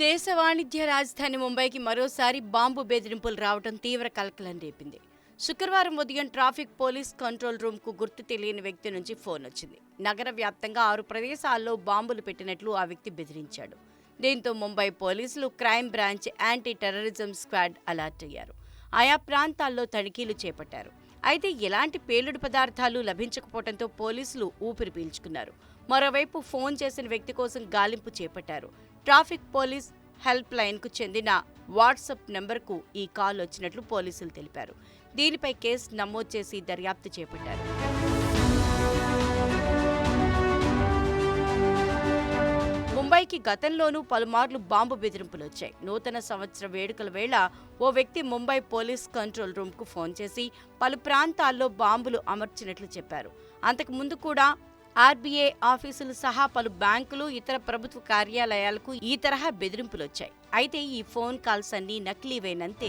దేశ వాణిజ్య రాజధాని ముంబైకి మరోసారి బాంబు బెదిరింపులు రావడం తీవ్ర కలకలం రేపింది. శుక్రవారం ఉదయం ట్రాఫిక్ పోలీస్ కంట్రోల్ రూమ్కు గుర్తు తెలియని వ్యక్తి నుంచి ఫోన్ వచ్చింది. నగర వ్యాప్తంగా ఆరు ప్రదేశాల్లో బాంబులు పెట్టినట్లు ఆ వ్యక్తి బెదిరించాడు. దీంతో ముంబై పోలీసులు crime branch anti terrorism squad alert అయ్యారు. ఆయా ప్రాంతాల్లో తనిఖీలు చేపట్టారు. అయితే ఎలాంటి పేలుడు పదార్థాలు లభించకపోవడంతో పోలీసులు ఊపిరి పీల్చుకున్నారు. మరోవైపు ఫోన్ చేసిన వ్యక్తి కోసం గాలింపు చేపట్టారు. ట్రాఫిక్ పోలీస్ హెల్ప్ లైన్కు చెందిన వాట్సాప్ నెంబర్కు ఈ కాల్ వచ్చినట్లు పోలీసులు తెలిపారు. దీనిపై కేసు నమోదు చేసి దర్యాప్తు చేపట్టారు. ముంబైకి గతంలోనూ పలుమార్లు బాంబు బెదిరింపులు వచ్చాయి నూతన సంవత్సర వేడుకల వేళ ఓ వ్యక్తి ముంబై పోలీస్ కంట్రోల్ రూమ్కు ఫోన్ చేసి పలు ప్రాంతాల్లో బాంబులు అమర్చినట్లు చెప్పారు. అంతకు ముందు కూడా ఆర్బీఐ ఆఫీసులు సహా పలు బ్యాంకులు ఇతర ప్రభుత్వ కార్యాలయాలకు ఈ తరహా బెదిరింపులొచ్చాయి. అయితే ఈ ఫోన్ కాల్స్ అన్నీ నకిలీవేనంతే